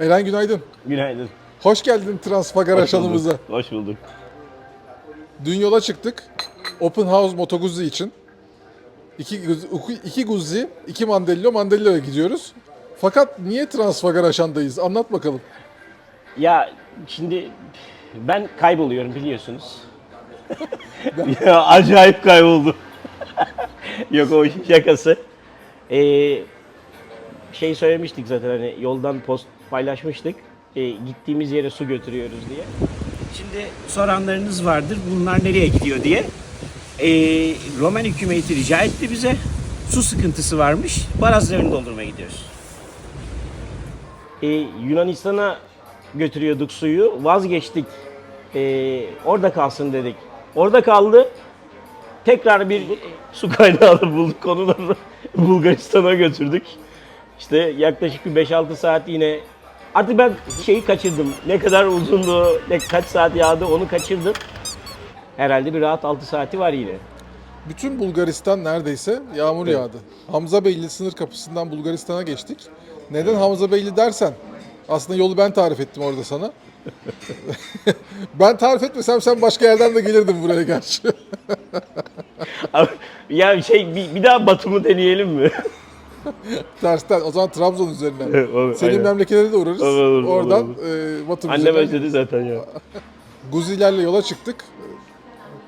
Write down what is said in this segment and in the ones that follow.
Eren günaydın. Günaydın. Hoş geldin aşalımıza. bulduk. Hoş bulduk. Dün yola çıktık. Open House Moto Guzzi için. İki, Guzzi- iki Guzzi, iki Mandello, Mandello'ya gidiyoruz. Fakat niye Transpagar aşandayız? Anlat bakalım. Ya şimdi ben kayboluyorum biliyorsunuz. ya acayip kayboldu. Yok o işin şakası. Ee, şey söylemiştik zaten hani yoldan post paylaşmıştık. Ee, gittiğimiz yere su götürüyoruz diye. Şimdi soranlarınız vardır bunlar nereye gidiyor diye. Ee, Roman hükümeti rica etti bize. Su sıkıntısı varmış. Barajlarını doldurmaya gidiyoruz. Ee, Yunanistan'a götürüyorduk suyu. Vazgeçtik. Ee, orada kalsın dedik. Orada kaldı. Tekrar bir su kaynağı bulduk. Onu da Bulgaristan'a götürdük. İşte yaklaşık bir 5-6 saat yine Artık ben şeyi kaçırdım. Ne kadar uzundu, ne kaç saat yağdı onu kaçırdım. Herhalde bir rahat 6 saati var yine. Bütün Bulgaristan neredeyse yağmur Evet. yağdı. Hamza Beyli sınır kapısından Bulgaristan'a geçtik. Neden Hamza Beyli dersen, aslında yolu ben tarif ettim orada sana. ben tarif etmesem sen başka yerden de gelirdin buraya gerçi. Ya şey bir, bir daha Batum'u deneyelim mi? Tersten. O zaman Trabzon üzerinden. Olur, Senin aynen. memlekete de uğrarız. Olur, olur, Oradan olur, e, Batum Annem üzerinden özledi zaten ya. Guzilerle yola çıktık.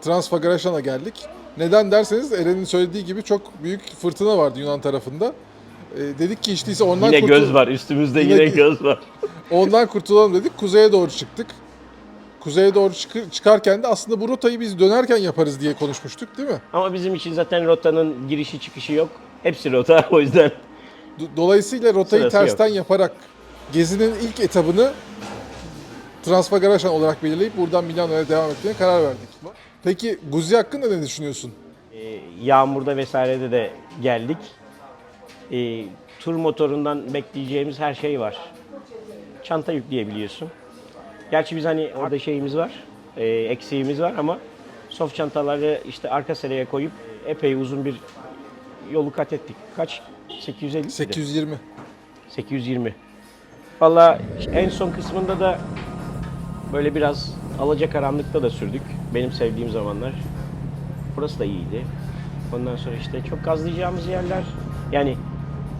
Transfagaraşan'a geldik. Neden derseniz Eren'in söylediği gibi çok büyük fırtına vardı Yunan tarafında. E, dedik ki işte ondan, Yine kurtul- göz var üstümüzde Yine- yine göz var. ondan kurtulalım dedik. Kuzeye doğru çıktık. Kuzeye doğru çıkı- çıkarken de aslında bu rotayı biz dönerken yaparız diye konuşmuştuk değil mi? Ama bizim için zaten rotanın girişi çıkışı yok. Hepsi rota o yüzden. Do- Dolayısıyla rotayı Sırası tersten yaparak gezinin ilk etabını Transfagaraşan olarak belirleyip buradan Milano'ya devam etmeye karar verdik. Peki Guzi hakkında ne düşünüyorsun? Ee, yağmurda vesairede de geldik. Ee, tur motorundan bekleyeceğimiz her şey var. Çanta yükleyebiliyorsun. Gerçi biz hani orada şeyimiz var, e, eksiğimiz var ama soft çantaları işte arka sereye koyup epey uzun bir yolu kat ettik. Kaç? 850 miydi? 820. 820. Valla en son kısmında da böyle biraz alacakaranlıkta da sürdük. Benim sevdiğim zamanlar. Burası da iyiydi. Ondan sonra işte çok gazlayacağımız yerler yani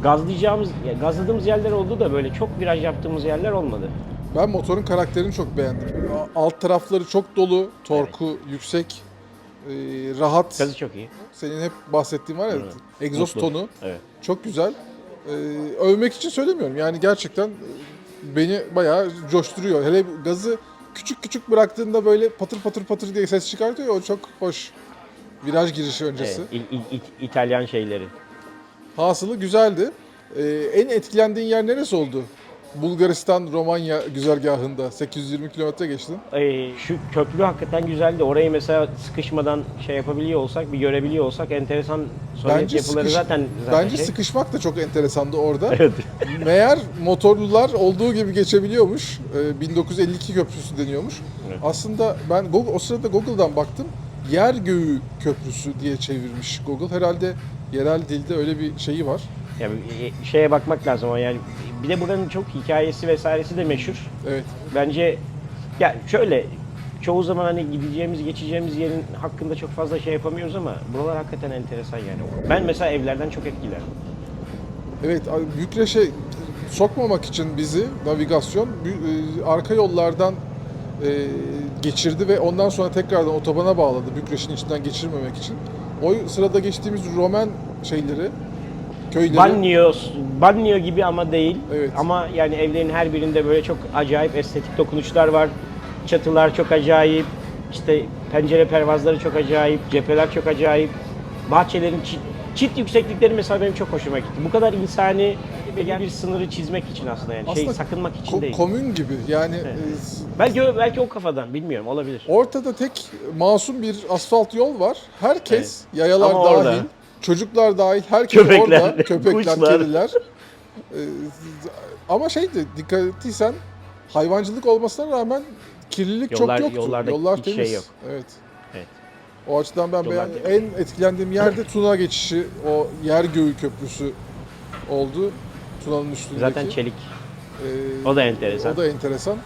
gazlayacağımız, ya gazladığımız yerler oldu da böyle çok viraj yaptığımız yerler olmadı. Ben motorun karakterini çok beğendim. Alt tarafları çok dolu, torku yüksek, e, rahat. Gazı çok iyi. Senin hep bahsettiğin var ya, Evet. egzoz Mutlu. tonu Evet. çok güzel. E, övmek için söylemiyorum. Yani gerçekten e, beni bayağı coşturuyor. Hele gazı küçük küçük bıraktığında böyle patır patır patır diye ses çıkartıyor o çok hoş. Viraj girişi öncesi. evet. İ- İ- İtalyan şeyleri. Hasılı güzeldi. E, en etkilendiğin yer neresi oldu? Bulgaristan Romanya güzergahında 820 kilometre geçtin. Ee, şu köprü hakikaten güzeldi. Orayı mesela sıkışmadan şey yapabiliyor olsak, bir görebiliyor olsak enteresan Sovyet yapıları sıkış- zaten zaten bence şey. sıkışmak da çok enteresandı orada. Evet. Meğer motorlular olduğu gibi geçebiliyormuş. Ee, 1952 köprüsü deniyormuş. Evet. Aslında ben Google, o sırada Google'dan baktım. Yer göğü köprüsü diye çevirmiş Google. Herhalde yerel dilde öyle bir şeyi var. Yani e, şeye bakmak lazım ama yani bir de buranın çok hikayesi vesairesi de meşhur. Evet. Bence ya şöyle çoğu zaman hani gideceğimiz, geçeceğimiz yerin hakkında çok fazla şey yapamıyoruz ama buralar hakikaten enteresan yani. Ben mesela evlerden çok etkilendim. Evet, Bükreş'e sokmamak için bizi navigasyon e, arka yollardan e, geçirdi ve ondan sonra tekrardan otobana bağladı Bükreş'in içinden geçirmemek için. O sırada geçtiğimiz Roman şeyleri, köyleri Banliyö, banliyö gibi ama değil. Evet. Ama yani evlerin her birinde böyle çok acayip estetik dokunuşlar var. Çatılar çok acayip. İşte pencere pervazları çok acayip. Cepheler çok acayip. Bahçelerin çit, çit yükseklikleri mesela benim çok hoşuma gitti. Bu kadar insani belli bir sınırı çizmek için aslında yani. şey Aslında sakınmak için ko- değil. komün gibi yani Evet. e, belki belki o kafadan bilmiyorum olabilir. ortada tek masum bir asfalt yol var. Herkes yayalar Ama dahil, orada- çocuklar dahil herkes Köpekler, orada, köpekler, kuşlar. kediler. E, ama şeydi dikkat ettiysen hayvancılık olmasına rağmen kirlilik Yollar- çok yoktu. yollarda Yollar hiç temiz. şey yok. Evet. Evet. O açıdan ben beğen- en etkilendiğim yerde Tuna geçişi, o yer göğü köprüsü oldu. Tuna'nın üstündeki. Zaten çelik. Ee, O da enteresan. O da enteresan.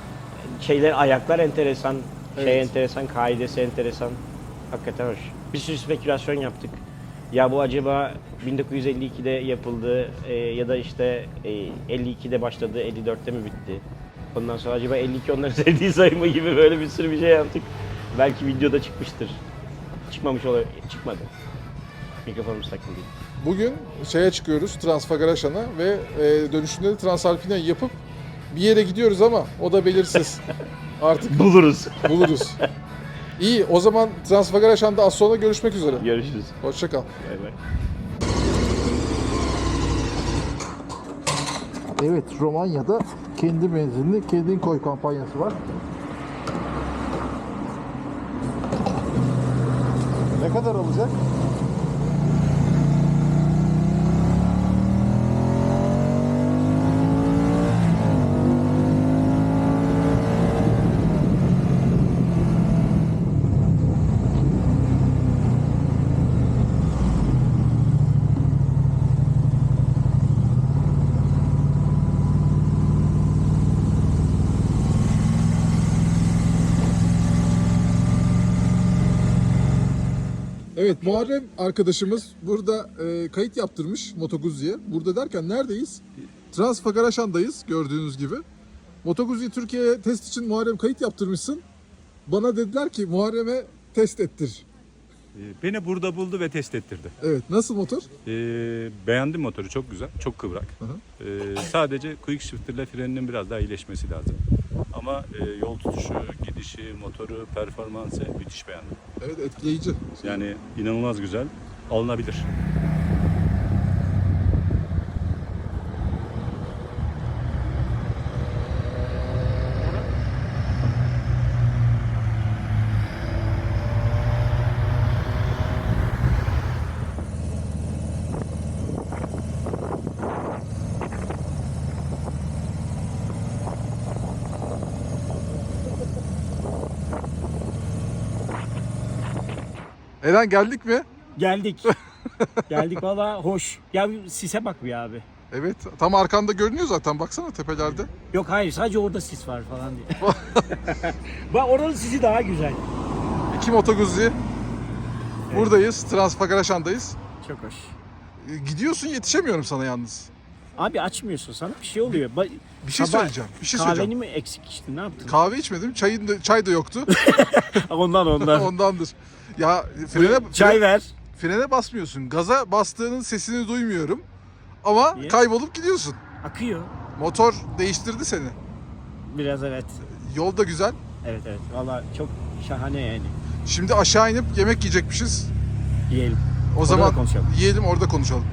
Şeyler ayaklar enteresan, şey Evet. enteresan, kaidesi enteresan. Hakikaten hoş. Bir sürü spekülasyon yaptık. Ya bu acaba 1952'de yapıldı e, ya da işte e, 52'de başladı, 54'te mi bitti? Ondan sonra acaba 52 onların sevdiği sayı mı gibi böyle bir sürü bir şey yaptık. Belki videoda çıkmıştır. Çıkmamış olabilir. Çıkmadı. Mikrofonumuz takılı değil. Bugün şeye çıkıyoruz Transfagaraşan'a ve e, dönüşünde de Transalpine yapıp bir yere gidiyoruz ama o da belirsiz. Artık Buluruz. buluruz. İyi o zaman Transfagaraşan'da az sonra görüşmek üzere. Görüşürüz. Hoşça kal. Bay bay. Evet Romanya'da kendi benzinli kendin koy kampanyası var. Ne kadar alacak? Evet Muharrem arkadaşımız burada e, kayıt yaptırmış Moto Guzzi'ye. Burada derken neredeyiz? Transfagaraşan'dayız gördüğünüz gibi. Moto Guzzi Türkiye'ye test için Muharrem kayıt yaptırmışsın. Bana dediler ki Muharrem'e test ettir. Ee, Beni burada buldu ve test ettirdi. Evet nasıl motor? Ee, beğendim motoru çok güzel, çok kıvrak. Hı Ee, sadece quick shifter'la freninin biraz daha iyileşmesi lazım. Ama e, yol tutuşu, gidişi, motoru, performansı müthiş beğendim. Evet etkileyici. Yani inanılmaz güzel, alınabilir. Eren geldik mi? Geldik. Geldik valla hoş. Ya sise bak bir abi. Evet tam arkanda görünüyor zaten baksana tepelerde. Yok hayır sadece orada sis var falan diye. bak oranın sisi daha güzel. İki Moto Guzzi. Buradayız. Transfagaraşan'dayız. Çok hoş. E, Gidiyorsun yetişemiyorum sana yalnız. Abi açmıyorsun sana bir şey oluyor. Ba- Bir şey Sabah söyleyeceğim. Bir şey Kahveni söyleyeceğim. mi eksik içtin ne yaptın? Kahve içmedim. Çayın da, çay da yoktu. ondan ondan. Ondandır. Ya frene, Çay ver. frene basmıyorsun. Gaza bastığının sesini duymuyorum. Ama Niye? kaybolup gidiyorsun. Akıyor. Motor değiştirdi seni. Biraz evet. Yol da güzel. Evet evet. Valla çok şahane yani. Şimdi aşağı inip yemek yiyecekmişiz. Yiyelim. O da zaman yiyelim orada konuşalım.